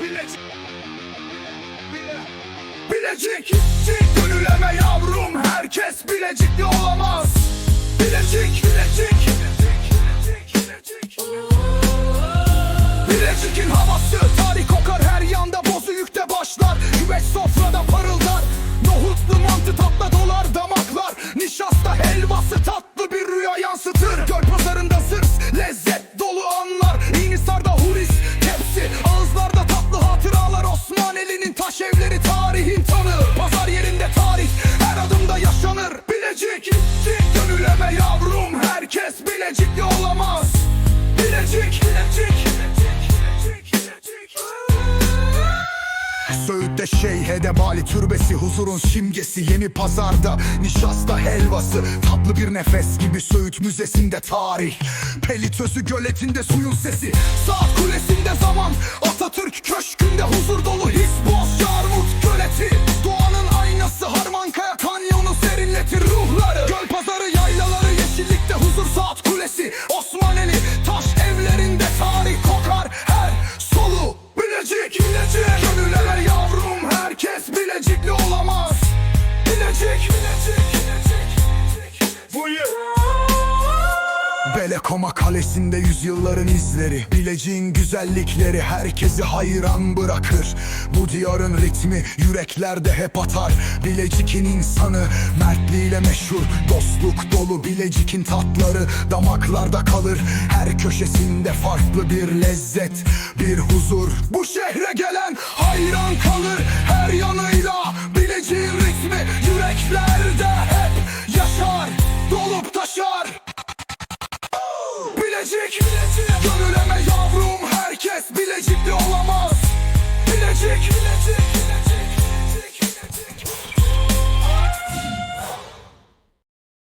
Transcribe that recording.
Bilecik Bile Bilecik Gönüleme yavrum herkes Bilecikli olamaz. Bilecik Bilecik Bilecik Bilecik. Bilecik'in havası tarih kokar her yanda bozu yükte başlar. Güveç sofrada Söğüt'te Şeyh Edebali türbesi Huzurun simgesi yeni pazarda Nişasta helvası Tatlı bir nefes gibi Söğüt Müzesi'nde tarih Pelitözü göletinde suyun sesi Saat kulesinde zaman Atatürk köşkünde Belekoma kalesinde yüzyılların izleri. Bileceğin güzellikleri herkesi hayran bırakır. Bu diyarın ritmi yüreklerde hep atar. Bilecik'in insanı mertliğiyle meşhur. Dostluk dolu Bilecik'in tatları damaklarda kalır. Her köşesinde farklı bir lezzet, bir huzur. Bu şehre gelen hayran kalır. Her Bilecik, Bilecik Gönüleme yavrum herkes Bilecikli olamaz. Bilecik, Bilecik, Bilecik